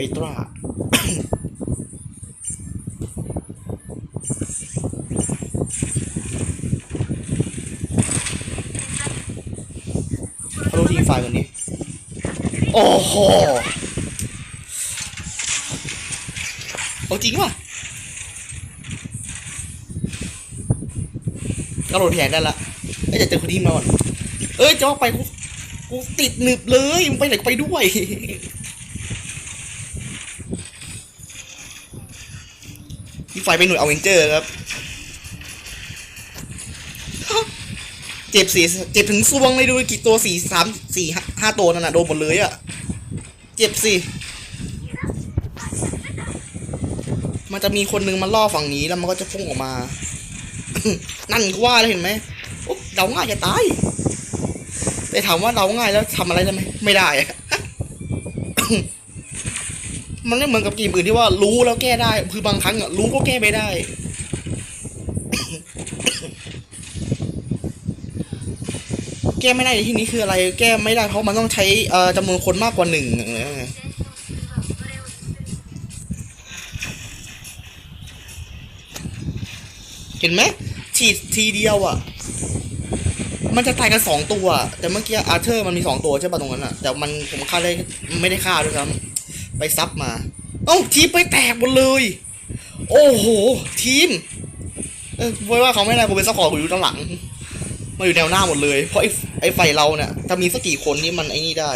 ปตราเขารู้ทีมไฟล์คนนี้ โอ้โห เอาจริงว่ะก็โหลดแผนได้ละเอ้ยจะเจอคนทีมาก่อนเอ้ยจะว่าไปกูกูติดหนึบเลยมึงไปไหนก็ไปด้วย ที่ไฟเป็นหน่วยอเวนเจอร์ครับ เจ็บสี่เจ็บถึงซวงเลยดูกี่ตัวสี่สามสี่ห้าตัวนั่นน่ะโดนหมดเลยอะเจ็บสิมันจะมีคนนึงมาล่อฝั่งนี้แล้วมันก็จะพุ่งออกมา นั่นก็ว่าแล้วเห็นไหมเดาง่ายจะตาย แต่ถามว่าเดาง่ายแล้วทำอะไรได้ไหมไม่ได้อะ มันไม่เหมือนกับเกมอื่นที่ว่ารู้แล้วแก้ได้ คือบางครั้งอะรู้ก็แก้ไม่ได้ แก้ไม่ได้ในที่นี้คืออะไร แก้ไม่ได้เพราะมันต้องใช้เอ่อจำนวนคนมากกว่าหนึ่งอย่างเงี้ยไงเห็นไหมฉีดทีเดียวอะ มันจะตายกันสองตัว แต่เมื่อกี้อาร์เธอร์มันมีสองตัวใช่ป่ะตรงนั้นอะ แต่มันผมฆ่าได้ไม่ได้ฆ่าด้วยซ้ำ ไปซับมาเอ้าทีมไปแตกหมดเลย โอ้โห ทีมเออไว้ว่าเขาไม่ได้กูเป็นซัพพอร์ตกูอยู่ด้านหลัง มาอยู่แนวหน้าหมดเลย เพราะไอ้ไอ้ไฟเราเนี่ยถ้ามีสักกี่คนนี่มันไอ้นี่ได้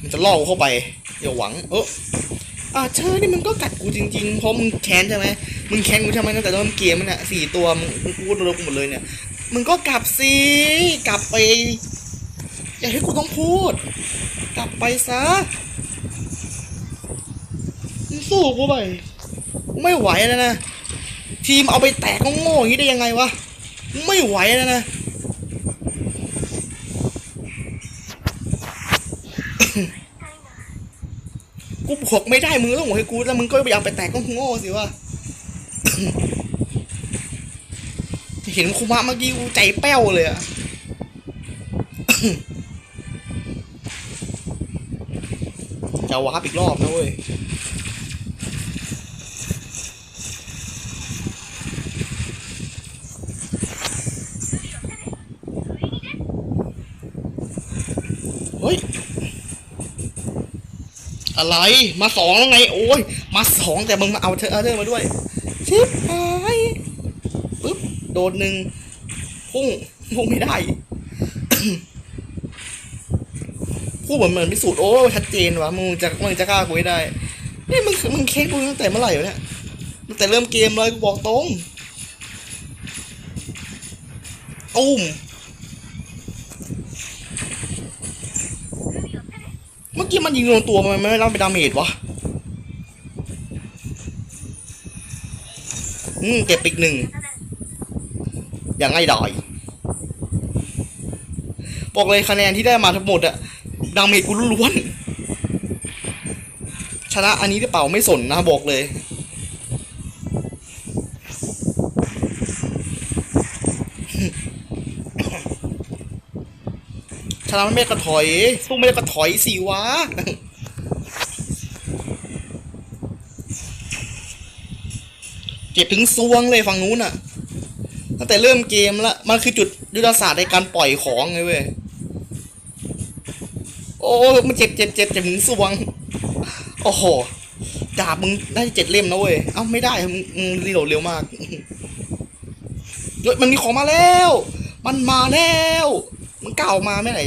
มันจะล่อเข้าไปอย่าหวัง เอออ่าเธอนี่มึงก็กัดกูจริงๆ เพราะมึงแค้นใช่ไหม มึงแค้นกูใช่ไมตั้งแต่เริ่มเกมมันเนี่ยสี่ตัวมึงพูดรวมกูหมดเลยเนี่ย มึงก็กลับสิ กลับไป อย่าให้กูต้องพูด กลับไปซะมึงสู้กูไปไม่ไหวแล้วนะ ทีมเอาไปแตกโง่ๆอย่างนี้ได้ยังไงวะ ไม่ไหวแล้วนะกูบวกไม่ได้มึงต้องบวกให้กูแล้วมึงก็พยายาไปแตกก็โง่สิวะ เห็นคุมะเมื่อกี้กูใจแป้วเลยอะจะวาร์ปอีกรอบนะเว้ยเฮ้ย อะไร มาสองแล้วไง โอ้ย มาสองแต่มึงมาเอาเธอเอาเธอมาด้วย ชิบหายปึ๊บโดนหนึ่งพุ่งพุ่งไม่ได้ พูดเหมือนเหมือนพิสูจน์โอ้ชัดเจนวะมึงจะมึงจะกล้าคุยได้นี่มึงมึงเค้กกูตั้งแต่เมื่อไหร่วะเนี่ยตั้งแต่เริ่มเกมเลยกูบอกตรงตุ้มเมื่อกี้มันยิงโดนตัวมันไม่รับไปดาเมจวะ อืมเก็บอีกหนึ่งอย่างง่ายดายบอกเลยคะแนนที่ได้มาทั้งหมดอะดาเมจกูล้วนๆชนะอันนี้ได้เปล่าไม่สนนะบอกเลย ชนะไม่ได้กระถอยสู้ไม่ได้กระถอยสิวะ ก็บถึงซวงเลยฝั่งนู้นอะตั้งแต่เริ่มเกมแล้วมันคือจุดยุทธศาสตร์ในการปล่อยของไงเว้ยโอ้มันเจ็บเจ็บเจ็บเจ็บถึงซวง โอ้โหดาบมึงได้เจ็ดเล่มนะเว้ยเอ้าไม่ได้มึงรีโหลดเร็วมากเฮ้ยมันมีของมาแล้ว มันมาแล้ว มันเก้ามาไม่ไหน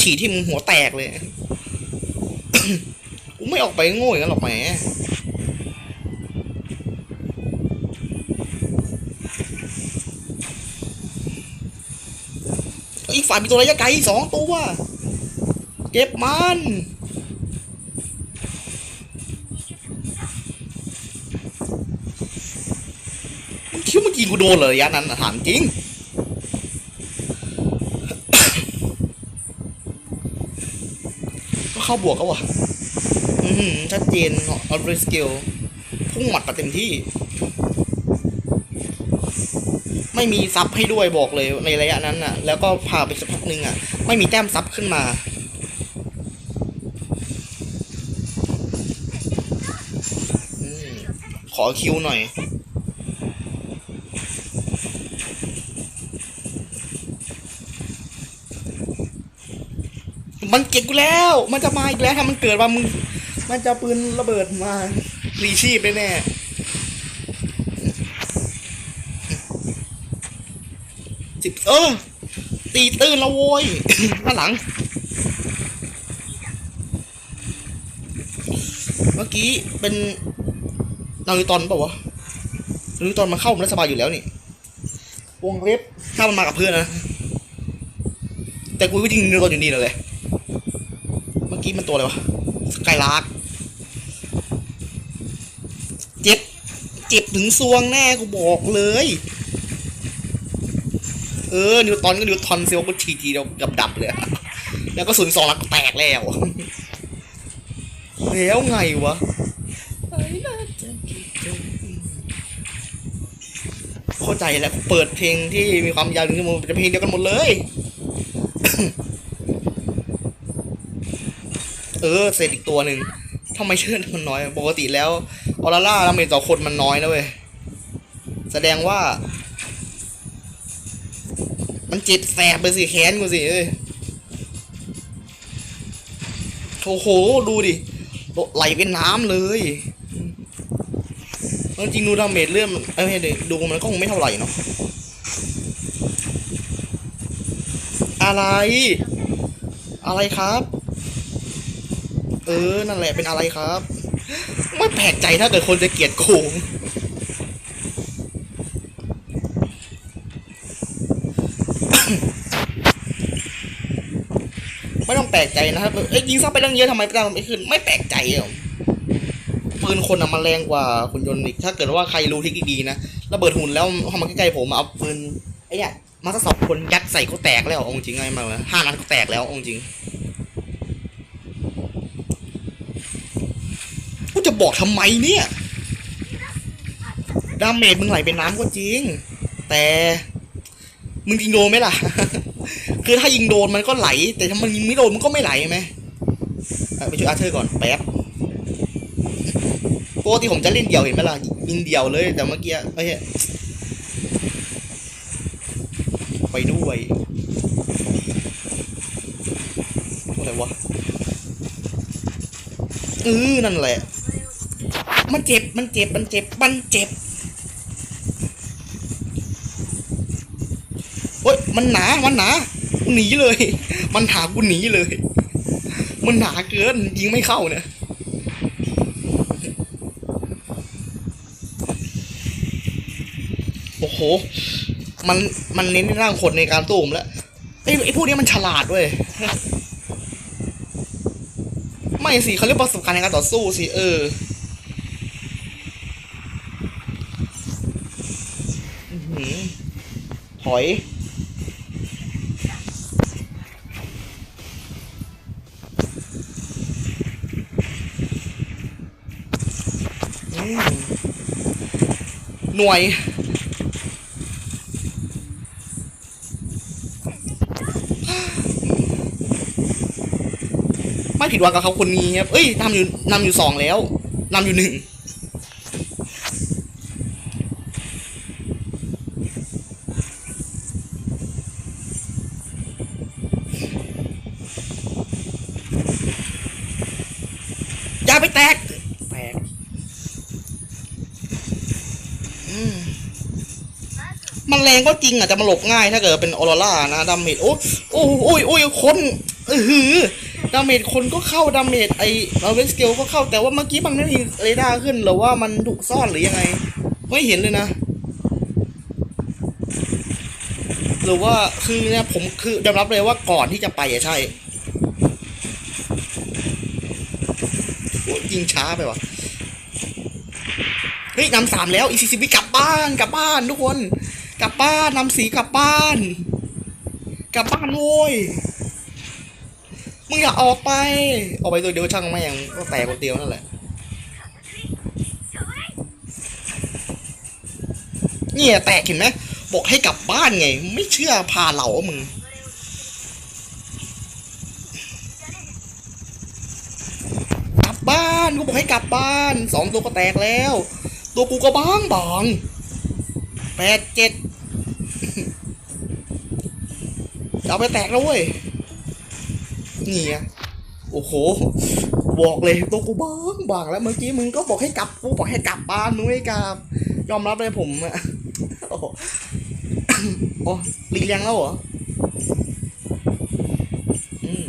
ฉีดที่มึงหัวแตกเลยกูไม่ออกไปโง่อย่างนั้นหรอกแหม อีกฝ่ายมีตัวระยะไกลสองตัว เก็บมันมึงคิดว่าเมื่อกี้กูโดนเหรอระยะนั้นถามจริงก็เข้าบวกก็วะอือหือชัดเจนออริสเกลพุ่งหมัดไปเต็มที่ ไม่มีซับให้ด้วยบอกเลยในระยะนั้นน่ะ แล้วก็พาไปสักพักหนึ่งอะ ไม่มีแต้มซับขึ้นมาอขอคิวหน่อย มันเก็บกูแล้ว มันจะมาอีกแล้วถ้ามันเกิดว่ามึง มันจะปืนระเบิดมารีชีพแน่ๆ สิบเออตีตื้นแล้วโว้ยด้านหลัง เมื่อกี้เป็นนาริตอนเปล่าวะนาริตอนมันเข้ามันสบายอยู่แล้วนี่ วงเล็บถ้ามันมากับเพื่อนนะ แต่กูก็จริงนาริตอนอยู่นี่เลย เมื่อกี้มันตัวอะไรวะสกายลาร์กเจ็บ เจ็บถึงซวงแน่กูบอกเลย เออ นิวตอนก็นิวทอนเซลล์ก็ทีทีเดียวกับดับเลย แล้วก็ศูนย์สองลักแตกแล้ว แล้วไงวะเข้าใจแล้วเปิดเพลงที่มีความยาวหนึ่งชั่วโมงจะเพลงเดียวกันหมดเลย เออเสร็จอีกตัวหนึ่งทำไมเชื่อมันน้อย ปกติแล้วออร่าล่าดาเมจต่อคนมันน้อยนะเว้ย แสดงว่า มันเจ็บแสบไปสิแค้นกูสิเอ้ยโอ้โห ดูดิไหลเป็นน้ำเลยเอาจริงดูดาเมจเลื่อมเอ้ยเดี๋ยวดูมันก็คงไม่เท่าไหร่เนาะอะไร อะไรครับ เออ นั่นแหละเป็นอะไรครับ ไม่แปลกใจถ้าเกิดคนจะเกลียดโกง ไม่ต้องแป ลกใจนะครับ เอ้ยยิงซับไปตั้งเยอะทำไมแต้มมันไม่ขึ้น ไม่แปลกใจหรอกปืนคนอะมันแรงกว่าคุณยนต์อีก ถ้าเกิดว่าใครรู้เทคนิคดีนะ ระเบิดหุ่นแล้วพอมาใกล้ๆผมเอาปืนไอ้เนี่ยมาสักสองคนยัดใส่เขาแตกแล้วเอาจริงไงมาห้านัดก็แตกแล้วเอาจริงกูจะบอกทำไมเนี่ย ดาเมจมึงไหลเป็นน้ำก็จริง แต่มึงยิงโดนไหมล่ะ คือถ้ายิงโดนมันก็ไหล แต่ถ้ามันยิงไม่โดนมันก็ไม่ไหลไหมไปช่วยอาเธอร์ก่อนแป๊บปกติผมจะเล่นเดี่ยวเห็นไหมล่ะยิงเดี่ยวเลยแต่เมื่อกี้ไม่ใช่ไปด้วยอะไรวะเออนั่นแหละ มันเจ็บมันเจ็บมันเจ็บมันเจ็บเฮ้ยมันหนา มันหนา หนีเลย มันหากูหนีเลย มันหนาเกินยิงไม่เข้าเนี่ยโอ้โห มันมันเน้นในร่างคนในการตู้มแล้วไอ้ไอ้พวกนี้มันฉลาดเว้ยไม่สิเขาเรียกประสบการณ์ในการต่อสู้สิเออหือถอย หน่วย ไม่ผิดหวังกับเขาคนนี้ครับ เอ้ยนำอยู่นำอยู่สองแล้วนำอยู่หนึ่ง อย่าไปแตก แตกอื มันแรงก็จริงอะแต่มันหลบง่ายถ้าเกิดเป็นออโรร่านะดาเมจโอ้โอ้โอ้ยโอ้ยคนเออหือดาเมจคนก็เข้าดาเมจไอเราเวนสเกลก็เข้าแต่ว่าเมื่อกี้มันไม่มีเรดาร์ขึ้นหรือว่ามันถูกซ่อนหรือยังไง ไม่เห็นเลยนะ หรือว่าคือเนี่ยผมคือยอมรับเลยว่าก่อนที่จะไปอะใช่โอ้ยยิงช้าไปว่ะ เฮ้ยนำสามแล้วอีซีซีบีกลับบ้านกลับบ้านทุกคน กลับบ้านนำสีกลับบ้าน กลับบ้านโว้ยมึงอย่าออกไป ออกไปตัวเดียวช่างแม่งก็แตกคนเดียวนั่นแหละเนี่ยแตกเห็นไหมบอกให้กลับบ้านไง ไม่เชื่อพาเหล่าว่ามึงกลับบ้านกูบอกให้กลับบ้านสองตัวก็แตกแล้ว ตัวกูก็บางบางแปดเจ็ดเอาไปแตกแล้วเว้ยนี่ไงโอ้โห บอกเลยตัวกูบางบางแล้วเมื่อกี้มึงก็บอกให้กลับกูบอกให้กลับบ้านมึงไม่กลับ ยอมรับเลยผมอะโอ้โหโอ้ลีเลียงแล้วเหรออืม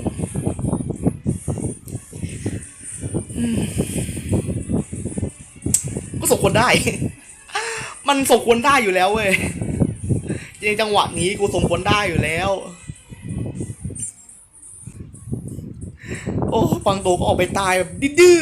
ก็สมควรได้ มันสมควรได้อยู่แล้วเว้ยในจังหวะนี้กูสมควรได้อยู่แล้ว โอ้ฟังตัวก็ออกไปตายแบบดื้อ